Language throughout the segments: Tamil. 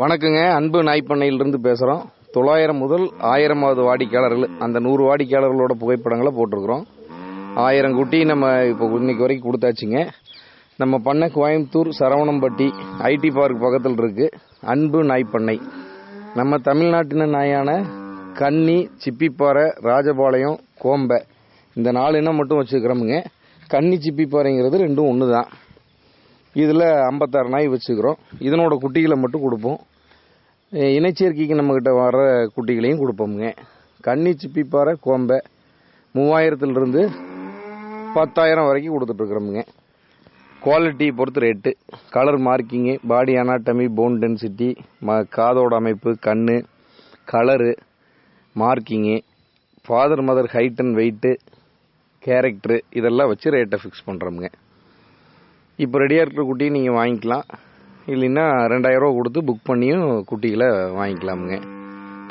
வணக்கங்க. அன்பு நாய்ப்பண்ணையிலிருந்து பேசுகிறோம் தொள்ளாயிரம் முதல் ஆயிரமாவது வாடிக்கையாளர்கள் அந்த நூறு வாடிக்கையாளர்களோட புகைப்படங்களை போட்டிருக்கிறோம். ஆயிரம் குட்டி நம்ம இப்போ இன்னைக்கு வரைக்கும் கொடுத்தாச்சுங்க. நம்ம பண்ண கோயம்புத்தூர் சரவணம்பட்டி ஐடி பார்க் பக்கத்தில் இருக்கு. அன்பு நாய்ப்பண்ணை. நம்ம தமிழ்நாட்டின நாயான கன்னி சிப்பிப்பாறை ராஜபாளையம் கோம்பை. இந்த நாலு இனம் மட்டும் வச்சுக்கிறோமுங்க. கன்னி சிப்பிப்பாறைங்கிறது ரெண்டும் ஒன்று தான் இதில் ஐம்பத்தாறு நாய் வச்சுக்கிறோம். இதனோட குட்டிகளை மட்டும் கொடுப்போம். அஹ் இனச்சேர்க்கைக்கு நம்மக்கிட்ட வர குட்டிகளையும் கொடுப்போமுங்க. கன்னி சிப்பிப்பாறை கோம்பை மூவாயிரத்துலேருந்து பத்தாயிரம் வரைக்கும் கொடுத்துட்ருக்குறோமுங்க குவாலிட்டி பொறுத்து rate colour marking body anatomy bone density ம காதோட அமைப்பு கண் colour marking father mother height and weight character இதெல்லாம் வச்சு ரேட்டை ஃபிக்ஸ் பண்ணுறோமுங்க இப்போ ரெடியாக இருக்கிற குட்டியை நீங்கள் வாங்கிக்கலாம். இல்லைன்னா ரெண்டாயிரரூவா கொடுத்து புக் பண்ணியும் குட்டிகளை வாங்கிக்கலாமுங்க.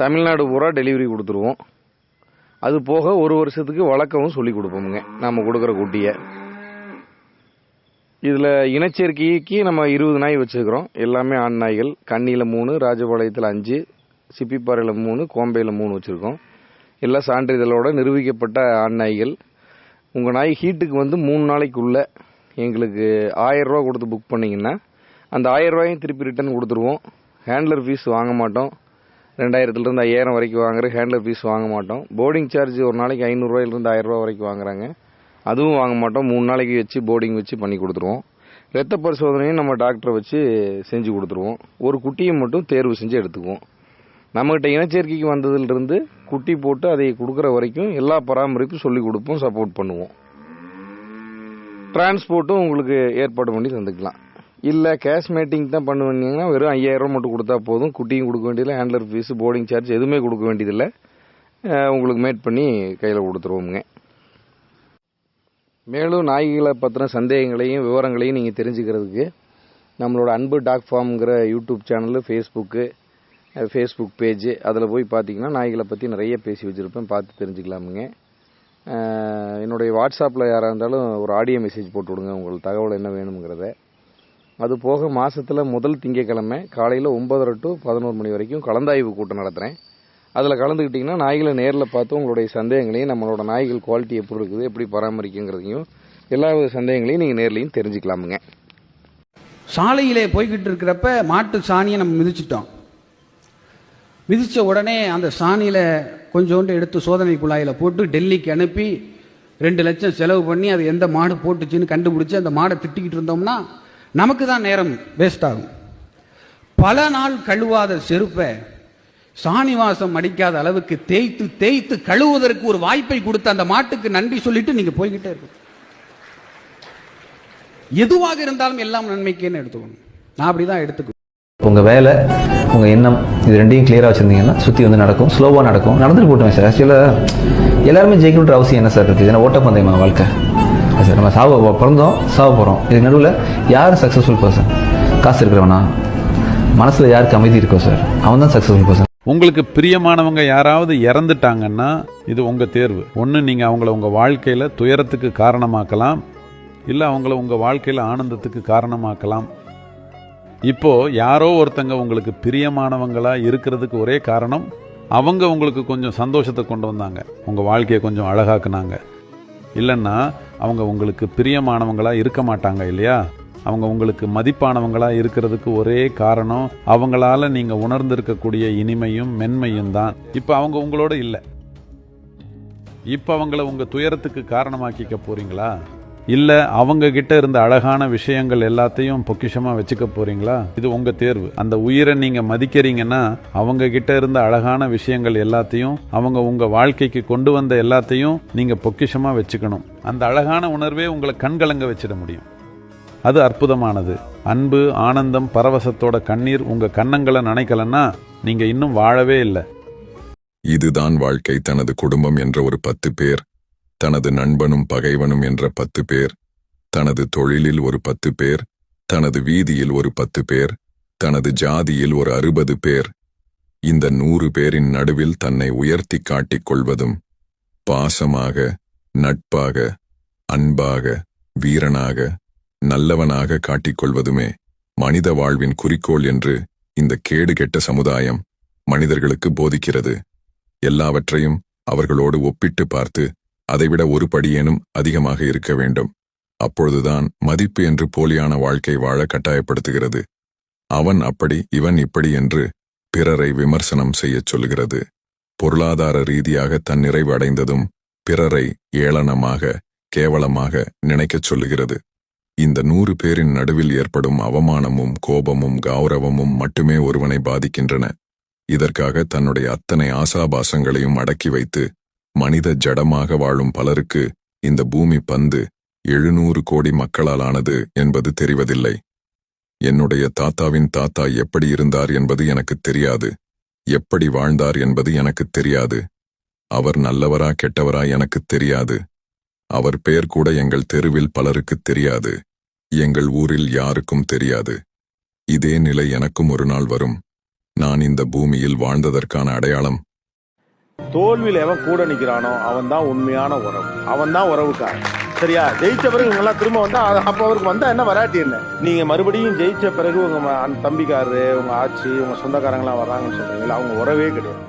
தமிழ்நாடு பூரா டெலிவரி கொடுத்துருவோம். அது போக ஒரு வருஷத்துக்கு வழக்கமும் சொல்லி கொடுப்போமுங்க நம்ம கொடுக்குற குட்டியை. இதில் இனச்சேர்க்கைக்கு நம்ம இருபது நாய் வச்சுருக்கிறோம். எல்லாமே ஆண் நாய்கள். கண்ணியில் மூணு ராஜபாளையத்தில் அஞ்சு சிப்பிப்பாறையில் மூணு கோம்பையில் மூணு வச்சுருக்கோம். எல்லாம் சான்றிதழோட நிரூபிக்கப்பட்ட ஆண் நாய்கள். உங்கள் நாய் ஹீட்டுக்கு வந்து மூணு நாளைக்குள்ளே எங்களுக்கு ஆயரூவா கொடுத்து புக் பண்ணிங்கன்னா அந்த ஆயரூவாயும் திருப்பி ரிட்டன் கொடுத்துருவோம். ஹேண்ட்லர் ஃபீஸ் வாங்க மாட்டோம். ரெண்டாயிரத்துலேருந்து ஐயாயிரம் வரைக்கும் வாங்குற ஹேண்ட்லர் ஃபீஸ் வாங்க மாட்டோம். போர்டிங் சார்ஜ் ஒரு நாளைக்கு ஐநூறுரூவாயிலிருந்து ஆயிரரூவா வரைக்கும் வாங்குறாங்க. அதுவும் வாங்க மாட்டோம். மூணு நாளைக்கு வச்சு போர்டிங் வச்சு பண்ணி கொடுத்துருவோம். ரத்த பரிசோதனையும் நம்ம டாக்டரை வச்சு செஞ்சு கொடுத்துருவோம். ஒரு குட்டியை மட்டும் தேர்வு செஞ்சு எடுத்துக்குவோம். நம்மகிட்ட இனச்சேர்க்கைக்கு வந்ததுலேருந்து குட்டி போட்டு அதை கொடுக்குற வரைக்கும் எல்லா பராமரிப்பும் சொல்லி கொடுப்போம் சப்போர்ட் பண்ணுவோம். டிரான்ஸ்போர்ட்டும் உங்களுக்கு ஏற்பாடு பண்ணி தந்துக்கலாம். இல்லை கேஷ் மேட்டிங் தான் பண்ணுவீங்கன்னா வெறும் ஐயாயிரம் மட்டும் கொடுத்தா போதும். குட்டியும் கொடுக்க வேண்டியதில்லை ஹேண்ட்லர் ஃபீஸ் போர்டிங் சார்ஜ் எதுவுமே கொடுக்க வேண்டியதில்லை. உங்களுக்கு மேட் பண்ணி கையில் கொடுத்துருவோமுங்க. மேலும் நாய்களை பற்றின சந்தேகங்களையும் விவரங்களையும் நீங்கள் தெரிஞ்சுக்கிறதுக்கு நம்மளோட Anbu dog ஃபார்ம்ங்கிற YouTube channel Facebook Facebook page அதில் போய் பார்த்தீங்கன்னா நாய்களை பற்றி நிறைய பேசி வச்சுருப்பேன். பார்த்து தெரிஞ்சுக்கலாமுங்க. என்னுடைய வாட்ஸ்அப்பில் யாராக இருந்தாலும் ஒரு ஆடியோ மெசேஜ் போட்டு விடுங்க. உங்களுக்கு தகவல் என்ன வேணுங்கிறத அது போக மாதத்தில் முதல் திங்கக்கிழமை காலையில் ஒன்பதரை டு பதினோரு மணி வரைக்கும் கலந்தாய்வு கூட்டம் நடத்துகிறேன் அதில் கலந்துக்கிட்டிங்கன்னா நாய்களை நேரில் பார்த்து உங்களுடைய சந்தேகங்களையும் நம்மளோட நாய்கள் குவாலிட்டி எப்படி இருக்குது எப்படி பராமரிக்குங்கிறதையும் எல்லா வித சந்தேகங்களையும் நீங்கள் நேர்லையும் தெரிஞ்சுக்கலாமுங்க. சாலையிலே போய்கிட்டு இருக்கிறப்ப மாட்டு சாணியை நம்ம மிதிச்சிட்டோம். மிதித்த உடனே அந்த சாணியில் கொஞ்சோண்டு எடுத்து சோதனை குழாயில் போட்டு டெல்லிக்கு அனுப்பி ரெண்டு லட்சம் செலவு பண்ணி அது எந்த மாடு போட்டுச்சுன்னு கண்டுபிடிச்சி அந்த மாடை திட்டிக்கிட்டு இருந்தோம்னா நமக்கு தான் நேரம் வேஸ்ட் ஆகும். பல நாள் கழுவாத செருப்பை சாணிவாசம் அடிக்காத அளவுக்கு தேய்த்து தேய்த்து கழுவுவதற்கு ஒரு வாய்ப்பை கொடுத்த அந்த மாட்டுக்கு நன்றி சொல்லிட்டு நீங்க போய்கிட்டே இருக்கும் எதுவாக இருந்தாலும் எல்லாம் நன்மைக்கேன்னு எடுத்துக்கணும். நான் அப்படிதான் எடுத்துக்கணும் உங்கள் வேலை உங்கள் எண்ணம் இது ரெண்டையும் கிளியரா வச்சுருந்தீங்கன்னா சுற்றி வந்து நடக்கும் ஸ்லோவாக நடக்கும். நடந்துட்டு போட்டோம் சார். சில எல்லாருமே ஜெயிக்கணுன்ற அவசியம் என்ன சார் இருக்குது? ஏன்னா ஓட்டப்பந்தயமா வாழ்க்கை? சார் நம்ம சாவ பிறந்தோம் சாவ போகிறோம் இதுக்கு நடுவில் யார் சக்ஸஸ்ஃபுல் பர்சன் காசு இருக்கிறவனா? மனசில் யாருக்கு அமைதி இருக்கோ சார்? அவன் தான் சக்ஸஸ்ஃபுல் பர்சன் உங்களுக்கு பிரியமானவங்க யாராவது இறந்துட்டாங்கன்னா இது உங்கள் தேர்வு. ஒன்று நீங்கள் அவங்கள உங்கள் வாழ்க்கையில் துயரத்துக்கு காரணமாக்கலாம். இல்லை அவங்கள உங்கள் வாழ்க்கையில் ஆனந்தத்துக்கு காரணமாக்கலாம். இப்போது யாரோ ஒருத்தங்க உங்களுக்கு பிரியமானவங்களாக இருக்கிறதுக்கு ஒரே காரணம் அவங்க உங்களுக்கு கொஞ்சம் சந்தோஷத்தை கொண்டு வந்தாங்க. உங்கள் வாழ்க்கையை கொஞ்சம் அழகாக்குனாங்க. இல்லைன்னா அவங்க உங்களுக்கு பிரியமானவங்களாக இருக்க மாட்டாங்க இல்லையா? அவங்க உங்களுக்கு மதிப்பானவங்களாக இருக்கிறதுக்கு ஒரே காரணம் அவங்களால நீங்கள் உணர்ந்திருக்கக்கூடிய இனிமையும் மென்மையும் தான். இப்போ அவங்க உங்களோட இல்லை. இப்போ அவங்கள உங்கள் துயரத்துக்கு காரணமாக்கிக்க போகிறீங்களா இல்லை அவங்க கிட்ட இருந்த அழகான விஷயங்கள் எல்லாத்தையும் பொக்கிஷமாக வச்சுக்க போறீங்களா? இது உங்க தேர்வு. அந்த உயிரை நீங்க மதிக்கிறீங்கன்னா அவங்க கிட்ட இருந்த அழகான விஷயங்கள் எல்லாத்தையும் அவங்க உங்க வாழ்க்கைக்கு கொண்டு வந்த எல்லாத்தையும் நீங்க பொக்கிஷமாக வச்சுக்கணும். அந்த அழகான உணர்வே உங்களை கண்கலங்க வச்சிட முடியும். அது அற்புதமானது. அன்பு ஆனந்தம் பரவசத்தோட கண்ணீர் உங்க கன்னங்களை நினைக்கலன்னா நீங்க இன்னும் வாழவே இல்லை. இதுதான் வாழ்க்கை. தனது குடும்பம் என்ற ஒரு பத்து பேர் தனது நண்பனும் பகைவனும் என்ற பத்து பேர் தனது தொழிலில் ஒரு பத்து பேர் தனது வீதியில் ஒரு பத்து பேர் தனது ஜாதியில் ஒரு அறுபது பேர். இந்த நூறு பேரின் நடுவில் தன்னை உயர்த்திக் காட்டிக் கொள்வதும் பாசமாக நட்பாக அன்பாக வீரனாக நல்லவனாக காட்டிக்கொள்வதுமே மனித வாழ்வின் குறிக்கோள் என்று இந்த கேடுகெட்ட சமுதாயம் மனிதர்களுக்கு போதிக்கிறது. எல்லாவற்றையும் அவர்களோடு ஒப்பிட்டு பார்த்து அதைவிட ஒரு படியேனும் அதிகமாக இருக்க வேண்டும். அப்பொழுதுதான் மதிப்பு என்று போலியான வாழ்க்கை வாழ கட்டாயப்படுத்துகிறது. அவன் அப்படி இவன் இப்படி என்று பிறரை விமர்சனம் செய்யச் சொல்கிறது பொருளாதார ரீதியாக தன்னிறைவு அடைந்ததும் பிறரை ஏளனமாக கேவலமாக நினைக்கச் சொல்லுகிறது. இந்த நூறு பேரின் நடுவில் ஏற்படும் அவமானமும் கோபமும் கௌரவமும் மட்டுமே ஒருவனை பாதிக்கின்றன. இதற்காக தன்னுடைய அத்தனை ஆசாபாசங்களையும் அடக்கி வைத்து மனித ஜடமாக வாழும் பலருக்கு இந்த பூமி பந்து எழுநூறு கோடி மக்களால் ஆனது என்பது தெரிவதில்லை. என்னுடைய தாத்தாவின் தாத்தா எப்படி இருந்தார் என்பது எனக்கு தெரியாது. எப்படி வாழ்ந்தார் என்பது எனக்கு தெரியாது. அவர் நல்லவரா கெட்டவரா எனக்கு தெரியாது. அவர் பெயர் கூட எங்கள் தெருவில் பலருக்கு தெரியாது. எங்கள் ஊரில் யாருக்கும் தெரியாது. இதே நிலை எனக்கும் ஒரு நாள் வரும். நான் இந்த பூமியில் வாழ்ந்ததற்கான அடையாளம் தோல்வியில எவன் கூட நிக்கிறானோ அவன் தான் உண்மையான உறவு. அவன் தான் உறவுக்காரன். சரியா? ஜெயிச்ச பிறகு இவங்க எல்லாம் திரும்ப வந்தா அப்ப அவருக்கு வந்தா என்ன வராட்டி என்ன? நீங்க மறுபடியும் ஜெயிச்ச பிறகு உங்க அந்த தம்பிக்காரரு உங்க ஆச்சி உங்க சொந்தக்காரங்க எல்லாம் வர்றாங்கன்னு சொல்றீங்களா அவங்க உறவே கிடையாது.